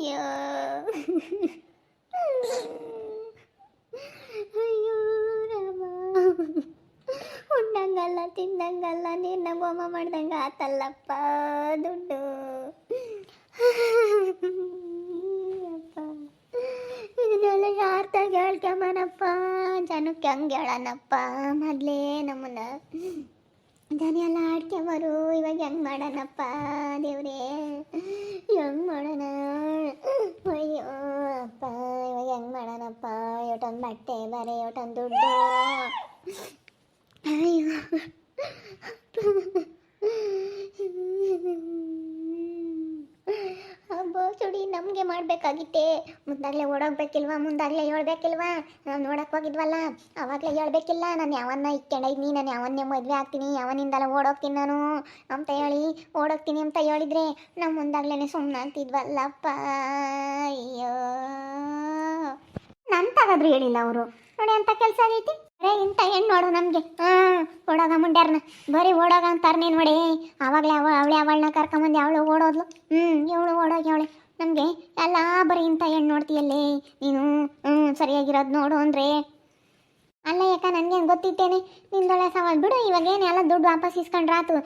ಅಯ್ಯೋ. ಅಯ್ಯೋ ರಾಮ. ಉಣ್ಣಂಗಲ್ಲ ತಿನ್ನಂಗಲ್ಲ ನೀರ್ನ ಹೋಮ ಮಾಡ್ದಂಗೆ ಆತಲ್ಲಪ್ಪ ದುಡ್ಡು. ಇದನ್ನೆಲ್ಲ ಯಾರ ತಾಗ ಹೇಳ್ಕೊಂಬನಪ್ಪ ಜನಕ್ಕೆ ಹಂಗೆ ಹೇಳನಪ್ಪ ಮೊದಲೇ ನಮ್ಮನ್ನ. ಜನ ಎಲ್ಲ ಆಡ್ಕೊಂಬರು ಇವಾಗ ಹೆಂಗೆ ಮಾಡೋಣಪ್ಪ ದೇವ್ರೇ? ಹೆಂಗೆ ಮಾಡೋಣ? ಅಯ್ಯೋ ಅಪ್ಪ ಇವಾಗ ಹೆಂಗ್ ಮಾಡೋಣಪ್ಪ ಇವತ್ತೊಂದು ಬಟ್ಟೆ ಬರೆ ಇವತ್ತೊಂದು ದುಡ್ಡು ಅಯ್ಯೋ ಚುಡಿ ನಮಗೆ ಮಾಡಬೇಕಾಗಿತ್ತೆ. ಮುಂದಾಗಲೇ ಓಡೋಗ್ಬೇಕಿಲ್ವಾ, ಮುಂದಾಗಲೇ ಹೇಳ್ಬೇಕಿಲ್ವಾ? ನಾವು ನೋಡಕ್ಕೆ ಹೋಗಿದ್ವಲ್ಲ, ಅವಾಗಲೇ ಹೇಳ್ಬೇಕಿಲ್ಲ. ನಾನು ಯಾವನ್ನ ಇಕ್ಕೊಂಡೈದ್ನಿ ನಾನು ಯಾವನ್ನೇ ಮದುವೆ ಆಗ್ತೀನಿ ಯಾವನಿಂದಲ್ಲ ಓಡೋಗ್ತೀನಿ ನಾನು ಅಂತ ಹೇಳಿ ಓಡೋಗ್ತೀನಿ ಅಂತ ಹೇಳಿದ್ರೆ ನಾವು ಮುಂದಾಗ್ಲೇ ಸುಮ್ಮನೆ ಅಂತಿದ್ವಲ್ಲಪ್ಪ. ಅಯ್ಯೋ. ತಗದ್ರು ಹೇಳಿಲ್ಲ ಅವರು. ನೋಡಿ ಅಂತ ಕೆಲಸ ಆಗೈತಿ. ಅರೇ ಇಂಥ ಹೆಣ್ಣು ನೋಡು ನಮಗೆ. ಹಾಂ, ಓಡೋಗ ಮುಂಡ್ಯಾರನ. ಬರೀ ಓಡೋಗ ಅಂತಾರನೇ ನೋಡಿ. ಆವಾಗಲೇ ಅವ ಅವಳೆ ಅವಳನ್ನ ಕರ್ಕೊಂಬಂದು ಅವಳು ಓಡೋದ್ಲು. ಹ್ಞೂ ಇವಳು ಓಡೋಗಿ ಅವಳೆ. ನಮಗೆ ಎಲ್ಲ ಬರೀ ಇಂಥ ಹೆಣ್ಣು ನೋಡ್ತೀಯಲ್ಲೇ. ನೀನು ಹ್ಞೂ ಸರಿಯಾಗಿರೋದು ನೋಡು ಅಂದ್ರೆ. ಅಲ್ಲ ಯಾಕ ನನಗೆ ಗೊತ್ತಿತ್ತೇನೆ? ನಿಂದೊಳೆ ಸವಾಲ್. ಬಿಡು, ಇವಾಗ ಏನು ಎಲ್ಲ ದುಡ್ಡು ವಾಪಸ್ ಇಸ್ಕೊಂಡ್ರಾತು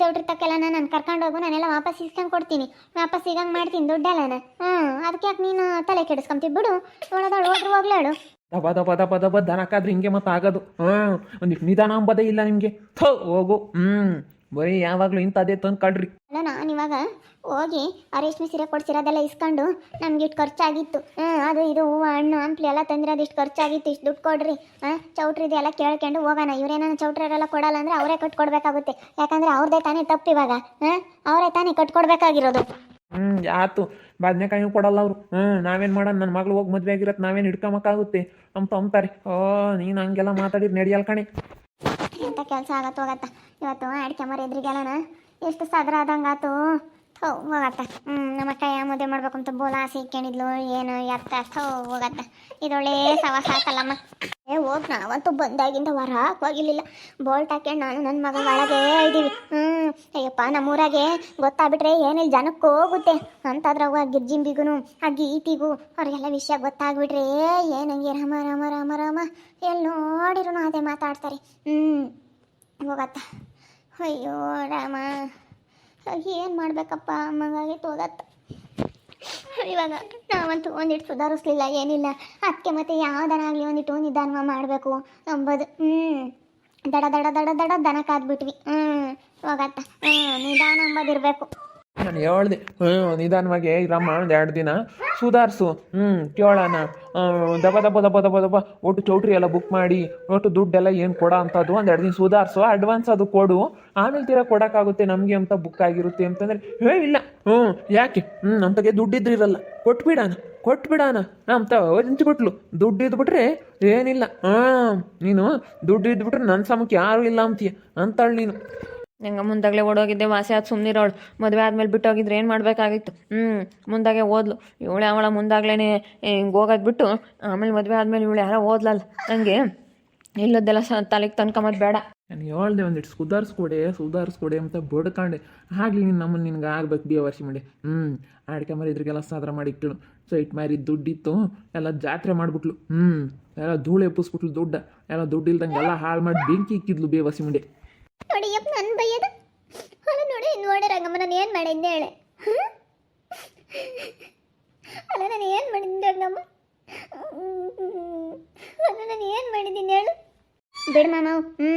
ಚೌಟ್ರಿ ತಕ್ಕೆಲ್ಲ ನಾನು ಕರ್ಕೊಂಡು ಹೋಗು, ನಾನೆಲ್ಲ ವಾಪಸ್ ಇಸ್ಕೊಂಡು ಕೊಡ್ತೀನಿ. ವಾಪಸ್ ಸಿಗಂಗೆ ಮಾಡ್ತೀನಿ ದುಡ್ಡೆಲ್ಲನ. ಹ್ಞೂ ಅದಕ್ಕೆ ಯಾಕೆ ನೀನು ತಲೆ ಕೆಡಿಸ್ಕೊಂತೀವಿ ಬಿಡು ನೋಡೋದಳು ಹೋದ್ರು ಹೋಗ್ಲಾಳು ದಬ ದಬ ದಬ ದಬ ದನಕ್ಕಾದ್ರೆ ಹಿಂಗೆ ಮತ್ತೆ ಆಗೋದು ಹಾಂ ಒಂದು ನಿಧಾನ ಅಂಬದೇ ಇಲ್ಲ ನಿಮಗೆ. ಥೋ ಹೋಗು. ಹ್ಞೂ ಬರೀ ಯಾವಾಗಲೂ ಇಂಥದ್ದೇ ತಂದು ಕಳ್ರಿ ಅಲ್ಲ ನಾನು ಇವಾಗ ಹೋಗಿ ಆ ರೇಷ್ಮೆ ಸೀರೆ ಕೊಡ್ಸಿರೋದೆಲ್ಲ ಇಸ್ಕೊಂಡು ನಮ್ಗೆ ಇಷ್ಟು ಖರ್ಚಾಗಿತ್ತು. ಹ್ಞೂ ಅದು ಇದು ಹೂವು ಹಣ್ಣು ಹಂಪ್ಲಿ ಎಲ್ಲ ತಂದಿರೋದು ಇಷ್ಟು ಖರ್ಚಾಗಿತ್ತು ಇಷ್ಟು ದುಡ್ಡು ಕೊಡ್ರಿ. ಹಾಂ ಚೌಟ್ರಿದು ಎಲ್ಲ ಕೇಳ್ಕೊಂಡು ಹೋಗೋಣ. ಇವರೇನೋ ಚೌಟ್ರಿಯರೆಲ್ಲ ಕೊಡಲ್ಲ ಅಂದರೆ ಅವರೇ ಕಟ್ಕೊಡ್ಬೇಕಾಗುತ್ತೆ. ಯಾಕಂದರೆ ಅವ್ರದೇ ತಾನೇ ತಪ್ಪು ಇವಾಗ ಹಾಂ ಅವರೇ ತಾನೇ ಕಟ್ಕೊಡ್ಬೇಕಾಗಿರೋದು. ಹ್ಞೂ ಆತು ಬದನೆಕಾಯಿ ಕೊಡಲ್ಲ ಅವರು. ಹ್ಞೂ ನಾವೇನು ಮಾಡೋಣ ನನ್ನ ಮಗಳು ಹೋಗಿ ಮದುವೆ ಆಗಿರತ್ತೆ ನಾವೇನು ಹಿಡ್ಕೊಂಬಕ್ಕಾಗುತ್ತೆ ಅಂತ ಅಂತಾರೆ ಓ, ನೀನು ಹಂಗೆಲ್ಲ ಮಾತಾಡಿದ್ರೆ ನಡೆಯಲ್ಲ ಕಣೆ. ಎಂಥ ಕೆಲಸ ಆಗತ್ತೆ ಹೋಗತ್ತ ಇವತ್ತು ಅಡಿಕೆ ಮರ ಎದುರಿಗೆಲ್ಲನ? ಎಷ್ಟು ಸದ್ರ ಆದಂಗಾತು? ಥೋ ಹೋಗತ್ತ. ಹ್ಞೂ ನಮ್ಮ ಅಕ್ಕ ಯಾ ಮದುವೆ ಮಾಡ್ಬೇಕು ಅಂತ ಬೋಲ ಆಸೆ ಇಕ್ಕೊಂಡಿದ್ಲು. ಏನು, ಎತ್ತ? ಥೋ ಹೋಗತ್ತ. ಇದೊಳ್ಳೆ ಸವಾಸ ಏ ಹೋಗ್ ನಾವಂತೂ ಬಂದಾಗಿಂದ ಹೊರ ಹೋಗಿರ್ಲಿಲ್ಲ. ಬೋಲ್ಟ್ ಹಾಕ್ಯಂಡು ನಾನು ನನ್ನ ಮಗ ಒಳಗೆ ಇದ್ದೀವಿ. ಹ್ಞೂ ಅಯ್ಯಪ್ಪ, ನಮ್ಮೂರಾಗೆ ಗೊತ್ತಾಗ್ಬಿಟ್ರೆ ಏನಿಲ್ಲ, ಜನಕ್ಕೆ ಹೋಗುತ್ತೆ. ಅಂತದ್ರಾಗ ಗಿರ್ಜಿಂಬಿಗೂ ಆ ಗೀತಿಗೂ, ಅವ್ರಿಗೆಲ್ಲ ವಿಷಯ ಗೊತ್ತಾಗ್ಬಿಟ್ರೆ ಏನಂಗೆ ರಾಮ ರಾಮ ರಾಮ ರಾಮ. ಎಲ್ಲಿ ನೋಡಿರು ಅದೇ ಮಾತಾಡ್ತಾರೆ. ಹ್ಞೂ ಹೋಗತ್ತ. ಅಯ್ಯೋ, ರಾಮ. ಏನು ಮಾಡ್ಬೇಕಪ್ಪ, ಅಮ್ಮಂಗಾಗಿ ಹೋಗತ್ತ. ಇವಾಗ ನಾವಂತೂ ಒಂದಿಟ್ಟು ಸುಧಾರಿಸ್ಲಿಲ್ಲ, ಏನಿಲ್ಲ. ಅದಕ್ಕೆ ಮತ್ತೆ ಯಾವುದನ್ನಾಗಲಿ ಒಂದಿಟ್ಟು ನಿಧಾನ ಮಾಡಬೇಕು ಅಂಬದು. ಹ್ಞೂ ದಡ ದಡ ದಡ ದಡ, ದನ ಕಾದ್ಬಿಟ್ವಿ. ಹ್ಮ್, ಹೋಗತ್ತ. ಹ್ಞೂ ನಿಧಾನ ಅಂಬದಿರ್ಬೇಕು. ನಾನು ಹೇಳ್ದೆ ಹ್ಞೂ ನಿಧಾನವಾಗಿ ಇರಮ್ಮ ಒಂದು ಎರಡು ದಿನ. ಸುಧಾರಿಸು ಹ್ಞೂ ಕೇಳೋಣ. ದಬ ದಬ ದಬ ದಬ ದಬ ಒಟ್ಟು ಚೌಟ್ರಿ ಎಲ್ಲ ಬುಕ್ ಮಾಡಿ, ಒಟ್ಟು ದುಡ್ಡೆಲ್ಲ ಏನು ಕೊಡೋ ಅಂಥದ್ದು ಒಂದು ಎರಡು ದಿನ ಸುಧಾರಿಸು ಅಡ್ವಾನ್ಸ್ ಅದು ಕೊಡು. ಆಮೇಲೆ ತೀರಾ ಕೊಡೋಕ್ಕಾಗುತ್ತೆ ನಮಗೆ ಅಂತ ಬುಕ್ ಆಗಿರುತ್ತೆ ಅಂತಂದರೆ ಹೇ ಇಲ್ಲ. ಹ್ಞೂ ಯಾಕೆ? ಹ್ಞೂ ನಮ್ತಗೆ ದುಡ್ಡಿದ್ರೆ ಇರಲ್ಲ. ಕೊಟ್ಬಿಡೋಣ ಕೊಟ್ಬಿಡೋಣ ಅಂತ ಹಂಚ್ಬಿಟ್ಲು ದುಡ್ಡು ಇದ್ಬಿಟ್ರೆ ಏನಿಲ್ಲ. ಹಾಂ, ನೀನು ದುಡ್ಡು ಇದ್ಬಿಟ್ರೆ ನನ್ನ ಸಮಕ್ಕೆ ಯಾರು ಇಲ್ಲ ಅಂತೀಯ. ಅಂತಾಳು ನೀನು. ನಂಗೆ ಮುಂದಾಗಲೇ ಓಡೋಗಿದ್ದೆ, ವಾಸಿ ಆದ ಸುಮ್ಮನಿರೋಳು ಮದುವೆ ಆದ್ಮೇಲೆ ಬಿಟ್ಟೋಗಿದ್ರೆ ಏನು ಮಾಡಬೇಕಾಗಿತ್ತು? ಹ್ಞೂ ಮುಂದಾಗೆ ಓದ್ಲು. ಇವಳೆ ಅವಳ ಮುಂದಾಗ್ಲೇ ಹಿಂಗೆ ಹೋಗೋದು ಬಿಟ್ಟು, ಆಮೇಲೆ ಮದುವೆ ಆದ್ಮೇಲೆ ಇವಳು ಯಾರೋ ಓದ್ಲಲ್ಲ. ನನಗೆ ಇಲ್ಲದೆಲ್ಲ ಸ ತಲೆಗೆ ತನ್ಕೊಂಬದು ಬೇಡ. ನಾನು ಹೇಳ್ದೆ ಒಂದಿಟ್ಟು ಸುಧಾರಿಸ್ಕೊಡೆ ಸುಧಾರಿಸ್ಕೊಡೆ ಅಂತ ಬಡ್ಕಂಡೆ. ಆಗ್ಲಿ ನೀನು ನಮ್ಮನ್ನು ನಿನ್ಗೆ ಆಗ್ಬೇಕು ಬಿ ವರ್ಷ ಮಾಡಿ. ಹ್ಞೂ ಅಡಿಕೆ ಮರಿ ಇದ್ರಿಗೆಲ್ಲ ಸಾದ್ರ ಮಾಡಿ ಸೊ ಇಟ್ಟು ಮಾರಿ ದುಡ್ಡಿತ್ತು, ಎಲ್ಲ ಜಾತ್ರೆ ಮಾಡಿಬಿಟ್ಲು. ಹ್ಞೂ ಎಲ್ಲ ಧೂಳು ಎಪ್ಪಿಸ್ಬಿಟ್ಲು ದುಡ್ಡ. ಎಲ್ಲ ದುಡ್ಡು ಇಲ್ದಂಗೆ ಎಲ್ಲ ಹಾಳು ಮಾಡಿ ಬೆಂಕಿ ಇಕ್ಕಿದ್ಲು ಬೇವಸಿ ಮುಂಡೆ. ನೋಡಿ, ಯಪ್ಪ ನನ್ನ ಬೈಯದ. ಅಲ್ಲ ನೋಡಿ ನೋಡಿ ರಂಗಮ್ಮ ನಾನು ಏನು ಮಾಡಿದ್ದೆ ಹೇಳೆ? ಅಲ್ಲ, ನಾನು ಏನು ಮಾಡಿದ್ದೆ ರಂಗಮ್ಮ? ಅಲ್ಲ, ನಾನು ಏನು ಮಾಡಿದ್ದೀನಿ ಹೇಳು ಬಿಡು ಮಾಮ ಹ್ಞೂ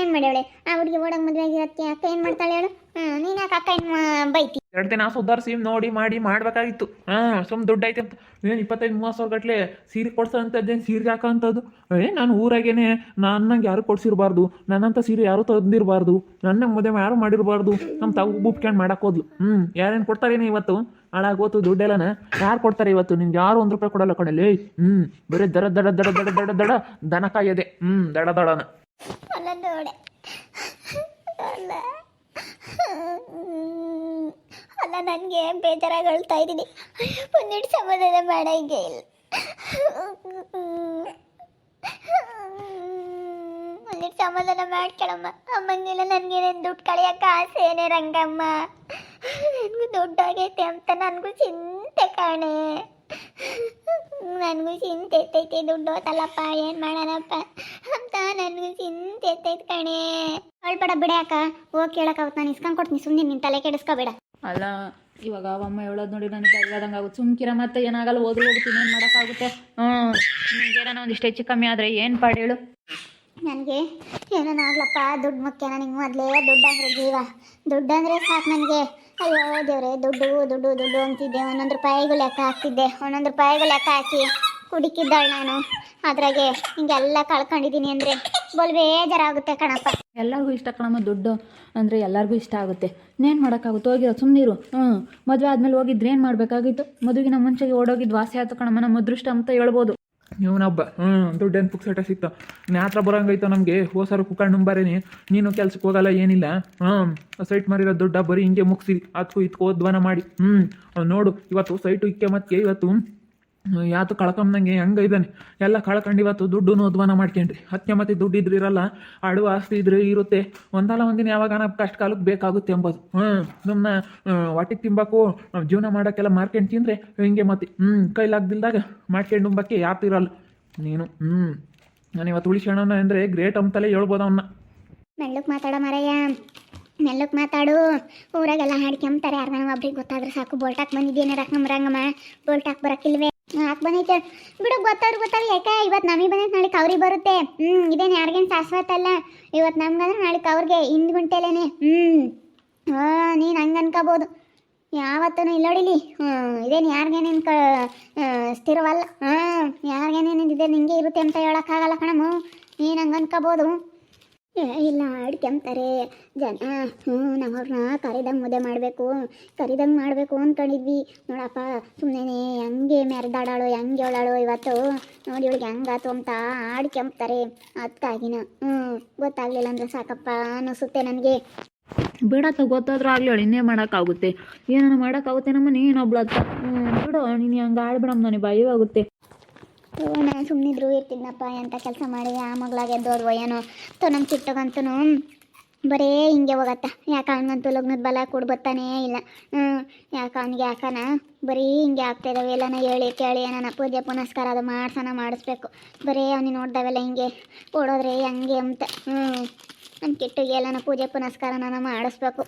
ಏನು ಮಾಡ್ಯಾಳೆ ಆ ಹುಡುಗಿ ಓಡಂಗ್ ಮದುವೆ ಆಗಿರತ್ತೆ ಅಕ್ಕ ಏನು ಮಾಡ್ತಾಳೆ ಹೇಳು ನೀನು ಯಾಕೆ ಅಕ್ಕ ಏನು ಬೈತಿ ಎರಡು ದಿನ ಸುಧಾರಿಸಿ ನೋಡಿ ಮಾಡಿ ಮಾಡ್ಬೇಕಾಗಿತ್ತು ಹಾ ಸುಮ್ ದುಡ್ಡು ಐತೆ ಅಂತ ಏನ್ ಇಪ್ಪತ್ತೈದು ಮೂವತ್ತು ಸಾವಿರ ಗಟ್ಲೆ ಸೀರೆ ಕೊಡ್ಸೋಂಥದ್ದೇನು ಸೀರೆ ಹಾಕೋಂಥದ್ದು ಏ ನಾನು ಊರಾಗೇನೆ ನನ್ನಂಗೆ ಯಾರು ಕೊಡ್ಸಿರ್ಬಾರ್ದು ನನ್ನಂತ ಸೀರೆ ಯಾರು ತಂದಿರಬಾರ್ದು ನನ್ನ ಮದುವೆ ಯಾರು ಮಾಡಿರಬಾರ್ದು ನಮ್ಮ ತಾವು ಮಾಡಕ್ ಹೋದ್ಲು ಹ್ಮ್ ಯಾರೇನು ಕೊಡ್ತಾರೇನೆ ಇವತ್ತು ಹಾಳಾಗೋತು ದುಡ್ಡೆಲ್ಲನ ಯಾರು ಕೊಡ್ತಾರೆ ಇವತ್ತು ನಿನ್ಗೆ ಯಾರು ಒಂದು ರೂಪಾಯಿ ಕೊಡಲ್ಲ ಕಣಲ್ಲಿ ಹ್ಮ್ ಬರೀ ದಡ ದಡ ದಡ ದಡ ದಡ ದಡ ದನ ಕಾಯದೆ ಹ್ಞೂ ದಡ ದಡನ ಅಲ್ಲ ಅಲ್ಲ. ನನಗೆ ಬೇಜಾರಾಗಿ ಅಳ್ತಾ ಇದ್ದೀನಿ. ಒಂದಿಟ್ಟು ಸಮಾಧಾನ ಮಾಡಂಗೆ ಇಲ್ಲ. ಒಂದಿಟ್ಟು ಸಮಾಧಾನ ಮಾಡ್ಕೊಳಮ್ಮ ಅಮ್ಮಂಗೆಲ್ಲ ನನಗೇನೇನು ದುಡ್ಡು ಕಳಿಯಕ್ಕೆ ಆಸೆ ಏನೇ ರಂಗಮ್ಮ. ನನಗೂ ದುಡ್ಡಾಗೈತೆ ಅಂತ ನನಗೂ ಚಿಂತೆ ಕಾಣೆ. ನನಗೂ ಚಿಂತೆ ಐತೈತಿ ದುಡ್ಡು ಹೋತಲ್ಲಪ್ಪ, ಏನು ಮಾಡೋಣಪ್ಪ. ಎತ್ತೈತೆ ಕಣೆ. ಅಳ್ಬೇಡ ಬಿಡ ಅಕ್ಕ. ಹೋಗಿ ಕೇಳಕ್ಕಾವತ್ತು ನಾನು ಇಸ್ಕೊಂಡ್ ಕೊಡ್ತೀನಿ. ಸುಮ್ಮನೆ ನಿನ್ ತಲೆ ಕೆಡಿಸ್ಕೋಬೇಡ. ಅಲ್ಲ ಇವಾಗ ಅವಮ್ಮ ಹೇಳೋದು ನೋಡಿ ನನಗೆ ಬೈವಾದಂಗೆ ಆಗುತ್ತೆ ಸುಮ್ಕಿರ ಮತ್ತೆ ಏನಾಗಲ್ಲ ಓದ್ರು ಹೋಗ್ತೀನಿ. ಏನು ಮಾಡೋಕ್ಕಾಗುತ್ತೆ? ಹ್ಞೂ ನಿಮ್ಗೇನೋ ಒಂದಿಷ್ಟು ಹೆಚ್ಚು ಕಮ್ಮಿ ಆದ್ರೆ ಏನ್ ಪಾಡು ಹೇಳು. ನನಗೆ ಏನೇನಾಗ್ಲಪ್ಪ ದುಡ್ಡು ಮುಖ್ಯ. ನನಗೆ ಮೊದಲೇ ದುಡ್ಡು ಅಂದ್ರೆ ಜೀವ. ದುಡ್ಡು ಅಂದರೆ ಸಾಕು ನನಗೆ. ಅಯ್ಯೋ ದೇವ್ರೆ ದುಡ್ಡು ದುಡ್ಡು ದುಡ್ಡು ಅಂತಿದ್ದೆ. ಒಂದೊಂದು ರೂಪಾಯಿಗೂ ಲೆಕ್ಕ ಹಾಕ್ತಿದ್ದೆ. ಒಂದೊಂದು ರೂಪಾಯಿಗೂ ಲೆಕ್ಕ ಹಾಕಿ ಕುಡಿಕಿದ್ದಾಳೆ ನಾನು. ಅದ್ರಾಗೆ ಹಿಂಗೆಲ್ಲ ಕಳ್ಕೊಂಡಿದ್ದೀನಿ ಅಂದರೆ ಬಲ್ ಬೇಜಾರಾಗುತ್ತೆ ಕಣಪ್ಪ. ಎಲ್ಲರಿಗೂ ಇಷ್ಟ ಕಣಮ್ಮ ದುಡ್ಡು ಅಂದರೆ ಎಲ್ಲರಿಗೂ ಇಷ್ಟ ಆಗುತ್ತೆ. ಇನ್ನೇನು ಮಾಡೋಕ್ಕಾಗುತ್ತೆ? ಹೋಗಿರೋ ಸುಮ್ಮನಿರು ಹ್ಞೂ ಮದುವೆ ಆದಮೇಲೆ ಹೋಗಿದ್ರೆ ಏನು ಮಾಡಬೇಕಾಗಿತ್ತು? ಮದುವಿನ ಮುಂಚೆಗೆ ಓಡೋಗಿದ್ದು ವಾಸಿ ಆಯ್ತು ಕಣಮ್ಮ ನಮ್ಮ ಅದೃಷ್ಟ ಅಂತ ಹೇಳ್ಬೋದು. ಇವನೊಬ್ಬ ಹ್ಞೂ ದುಡ್ಡೇನು ಪುಕ್ಸಟ ಸಿಕ್ತ. ನಾತ್ರ ಬರೋಂಗೈತ ನಮಗೆ ಹೋಸರು ಕುಕ್ಕಂಡು ಬರೇನಿ ನೀನು ಕೆಲ್ಸಕ್ಕೆ ಹೋಗಲ್ಲ ಏನಿಲ್ಲ. ಹ್ಞೂ ಸೈಟ್ ಮಾರಿರೋ ದುಡ್ಡ ಬರೀ ಹಿಂಗೆ ಮುಗಿಸಿ ಅದಕ್ಕೂ ಇದಕ್ಕೂ ಧ್ವನ ಮಾಡಿ. ಹ್ಞೂ ನೋಡು ಇವತ್ತು ಸೈಟು ಇಕ್ಕೆ ಮತ್ತೆ ಇವತ್ತು ಯಾತು ಕಳ್ಕೊಂಬಂಗೆ ಹೆಂಗೆ ಇದ್ದಾನೆ ಎಲ್ಲ ಕಳ್ಕೊಂಡು ಇವತ್ತು ದುಡ್ಡು ಉದ್ವಾನ ಮಾಡ್ಕೊಂಡ್ರಿ ಹತ್ಯೆ ಮತ್ತೆ ದುಡ್ಡು ಇದ್ರೆ ಇರಲ್ಲ ಅಡುವ ಆಸ್ತಿ ಇದ್ರೆ ಇರುತ್ತೆ. ಒಂದಲ್ಲ ಒಂದಿನ ಯಾವಾಗ ಕಷ್ಟ ಕಾಲಕ್ಕೆ ಬೇಕಾಗುತ್ತೆ ಎಂಬುದು. ಹ್ಞೂ ಸುಮ್ಮನೆ ಹೊಟ್ಟಿಗೆ ತಿಂಬಕು ಜೀವನ ಮಾಡೋಕ್ಕೆಲ್ಲ ಮಾರ್ಕೊಂಡು ತಿಂದರೆ ಹಿಂಗೆ ಮತ್ತೆ ಹ್ಞೂ ಕೈಲಾಗ್ದಿಲ್ದಾಗ ಮಾಡ್ಕೊಂಡು ಉಂಬಕ್ಕೆ ಯಾತು ಇರಲ್ಲ. ನೀನು ಹ್ಞೂ ನಾನು ಇವತ್ತು ಉಳಿಸೋಣ ಅಂದರೆ ಗ್ರೇಟ್ ಅಂತಲೇ ಹೇಳ್ಬೋದು ಅವನ್ನ ಮೆಲ್ಲಕ್ ಮಾತಾಡ ಮರಯ್ಯ. ಮೆಲ್ಲಕ್ ಮಾತಾಡು. ಹಾಡ್ಕೊಂತಾರೆ ಯಾರ್ದಾನ ಒಬ್ರಿಗೆ ಗೊತ್ತಾದ್ರೆ ಸಾಕು. ಬೋಲ್ಟ್ ಹಾಕಿ ಬಂದಿದ್ದೇನೆ ರಕಮ್ ರಂಗಮ್ಮ ಹಾಕಿ ಬರಕ್ಕಿಲ್ವೇ ಹಾಕಿ ಬಂದೈತೆ. ಬಿಡು, ಗೊತ್ತಾದ್ರು ಗೊತ್ತಾಗ ಯಾಕೆ? ಇವತ್ತು ನಮಗೆ ಬಂದೈತೆ ನಾಳೆ ಅವ್ರಿಗೆ ಬರುತ್ತೆ. ಹ್ಞೂ ಇದೇನು ಯಾರಿಗೇನು ಶಾಶ್ವತ ಅಲ್ಲ. ಇವತ್ತು ನಮ್ಗಂದ್ರೆ ನಾಳೆ ಅವ್ರಿಗೆ ಹಿಂದ್ ಗುಂಟೆಲೇನೆ. ಹ್ಞೂ ಹಾಂ ನೀನು ಹಂಗೆ ಅನ್ಕೋಬೋದು. ಯಾವತ್ತೂ ಇಲ್ಲೋಡಿಲಿ ಹ್ಞೂ ಇದೇನು ಯಾರಿಗೇನೇನು ಕ ಸ್ಥಿರವಲ್ಲ. ಹಾಂ ಯಾರಿಗೇನೇನು ಇದೆ ನಿಂಗೆ ಇರುತ್ತೆ ಅಂತ ಹೇಳೋಕ್ಕಾಗಲ್ಲ ಕಣಮ್ಮ. ನೀನು ಹಂಗೆ ಅನ್ಕೋಬೋದು. ಇಲ್ಲ ಅಡ್ಕೆಂಬ್ತಾರೆ ಜನ, ಹ್ಞೂ ನಮ್ಮವ್ರನ್ನ ಕರಿದಂಗೆ ಮುದ್ದೆ ಮಾಡಬೇಕು. ಕರಿದಂಗೆ ಮಾಡಬೇಕು ಅಂದ್ಕೊಂಡಿದ್ವಿ ನೋಡಪ್ಪ ಸುಮ್ಮನೆ ಹೆಂಗೆ ಮೆರೆದಾಡಾಳು, ಹೆಂಗೆ ಹೇಳಾಳು ಇವತ್ತು. ನೋಡಿ ಇವಳಿಗೆ ಹೆಂಗಾತು ಅಂತ ಆಡ್ಕೆಂಬ್ತಾರೆ ಅದಕ್ಕಾಗಿನ ಹ್ಞೂ, ಗೊತ್ತಾಗ್ಲಿಲ್ಲ ಅಂದ್ರೆ ಸಾಕಪ್ಪ ಅನ್ನಿಸುತ್ತೆ ನನಗೆ. ಬಿಡತ್ತ ಗೊತ್ತಾದ್ರೂ ಆಗಲಿ ಹೇಳಿ ಇನ್ನೇ ಮಾಡೋಕ್ಕಾಗುತ್ತೆ. ಏನಾನ ಮಾಡೋಕ್ಕಾಗುತ್ತೆ ನಮ್ಮ ನೀನೊಬ್ಳತ್ತ ಹ್ಞೂ, ಬಿಡು, ನೀನು ಹಂಗೆ ಆಡ್ಬಿಡಮ್ಮ ನನಗೆ ಭಯವಾಗುತ್ತೆ ನಾನು ಸುಮ್ಮನಿದ್ರು ಇರ್ತಿದ್ನಪ್ಪ ಎಂಥ ಕೆಲಸ ಮಾಡಿ, ಆ ಮಗಳಾಗೆ ಎದ್ದೋದ್ವೋ ಏನೋ. ತೋ ನಮ್ಮ ಚಿಟ್ಟಗಂತೂ ಬರೇ ಹಿಂಗೆ ಹೋಗತ್ತ. ಯಾಕೆ ಅವನಿಗಂತೂ ಲಗ್ನದ ಬಲ ಕೊಡ್ ಬರ್ತಾನೇ ಇಲ್ಲ. ಹ್ಞೂ ಯಾಕೆ ಅವನಿಗೆ ಯಾಕನ? ಬರೀ ಹಿಂಗೆ ಆಗ್ತಾ ಎಲ್ಲನ ಹೇಳಿ, ಕೇಳಿ, ಏನಾನ ಪೂಜೆ, ಪುನಸ್ಕಾರ ಅದು ಮಾಡ್ಸೋಣ, ಮಾಡಿಸ್ಬೇಕು. ಬರೀ ಅವ್ನಿಗೆ ನೋಡ್ದಾವೆಲ್ಲ ಹಿಂಗೆ, ಓಡೋದ್ರೆ ಹಂಗೆ ಅಂತ. ಹ್ಞೂ ನಮ್ಮ ಕಿಟ್ಟಿಗೆ ಎಲ್ಲನ ಪೂಜೆ, ಪುನಸ್ಕಾರನ ಮಾಡಿಸ್ಬೇಕು.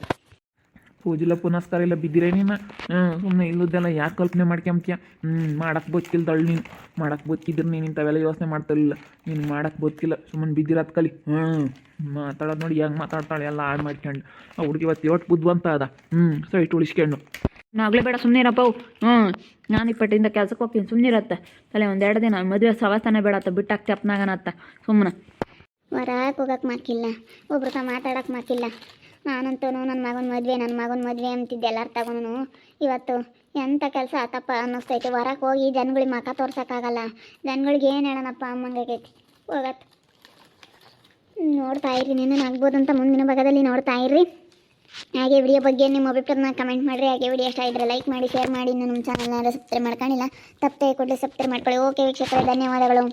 ಪೂಜಿಲ್ಲ, ಪುನಸ್ಕಾರ ಇಲ್ಲ ಬಿದ್ದಿರೇ ನೀನು? ಹ್ಞೂ ಸುಮ್ಮನೆ ಇಲ್ಲದೆಲ್ಲ ಯಾಕೆ ಕಲ್ಪನೆ ಮಾಡ್ಕೊಂಬ್ತೀಯ? ಹ್ಞೂ ಮಾಡಕ್ಕೆ ಬದುಕಿಲ್ದಳು ನೀನು. ಮಾಡಕ್ಕೆ ಬದುಕಿದ್ರೆ ನೀನು ಇಂಥವೆಲ್ಲ ಯೋಚನೆ ಮಾಡ್ತಿರ್ಲಿಲ್ಲ ನೀನು ಮಾಡಕ್ಕೆ ಬದುಕಿಲ್ಲ ಸುಮ್ಮನೆ ಬಿದ್ದಿರೋದು ಕಲಿ. ಹ್ಞೂ ಮಾತಾಡೋದು ನೋಡಿ ಹೆಂಗೆ ಮಾತಾಡ್ತಾಳೆ ಎಲ್ಲ ಹಾಡು ಮಾಡ್ಕೊಂಡು. ಆ ಹುಡುಗಿ ಇವತ್ತು ಯೋಟ್ ಬುದ್ಧಿವಂತ ಅದ. ಹ್ಞೂ ಸೈಟ್ ಉಳಿಸ್ಕೊಂಡು ನಾಗಲೇ ಬೇಡ ಸುಮ್ಮನೆ ಇರಪ್ಪ ಹ್ಞೂ ನಾನು ಇಪ್ಪಟ್ಟಿಂದ ಕೆಲ್ಸಕ್ಕೆ ಹೋಗ್ತೀನಿ. ಸುಮ್ಮನೆ ಇರತ್ತೆ. ತಲೆ ಒಂದೆರಡು ದಿನ ಮದುವೆ ಸವಾಸನೆ ಬೇಡತ್ತ ಬಿಟ್ಟಾಕ್ ತೆಪ್ನಾಗನತ್ತ ಸುಮ್ಮನೆ ಹೊರಗೆ ಹೋಗಕ್ಕೆ ಮಾಕಿಲ್ಲ. ಒಬ್ರ ಹತ್ರ ಮಾತಾಡಕ್ಕೆ ಮಾಕಿಲ್ಲ. ನಾನಂತೂ ನನ್ನ ಮಗನ ಮದುವೆ ನನ್ನ ಮಗನ ಮದುವೆ ಅಂತಿದ್ದೆ ಎಲ್ಲರೂ ತಗೊಂಡು ಇವತ್ತು ಎಂಥ ಕೆಲಸ ಆತಪ್ಪ ಅನ್ನಿಸ್ತೈತೆ. ಹೊರಗೆ ಹೋಗಿ ಜನಗಳಿಗೆ ಮಖ ತೋರ್ಸೋಕ್ಕಾಗಲ್ಲ. ಜನಗಳಿಗೆ ಏನು ಹೇಳೋಣಪ್ಪ ಅಮ್ಮಂಗಾಗೈತಿ ಹೋಗತ್ತೆ ನೋಡ್ತಾ ಇರ್ರಿ ಆಗ್ಬೋದು ಅಂತ ಮುಂದಿನ ಭಾಗದಲ್ಲಿ ನೋಡ್ತಾ ಇರ್ರಿ. ಹಾಗೆ ವಿಡಿಯೋ ಬಗ್ಗೆ ನಿಮ್ಮ ಅಭಿಪ್ರಾಯನ ಕಮೆಂಟ್ ಮಾಡಿರಿ. ಹಾಗೆ ವಿಡಿಯೋ ಇಷ್ಟ ಇದ್ರೆ ಲೈಕ್ ಮಾಡಿ ಶೇರ್ ಮಾಡಿ. ನಮ್ಮ ಚಾನಲ್ನ ಸಬ್ಸ್ಕ್ರೈಬ್ ಮಾಡ್ಕೊಂಡಿಲ್ಲ, ತಪ್ಪದೆ ಕೂಡಲೇ ಸಬ್ಸ್ಕ್ರೈಬ್ ಮಾಡ್ಕೊಳ್ಳಿ. ಓಕೆ ವೀಕ್ಷಕರೇ, ಧನ್ಯವಾದಗಳು.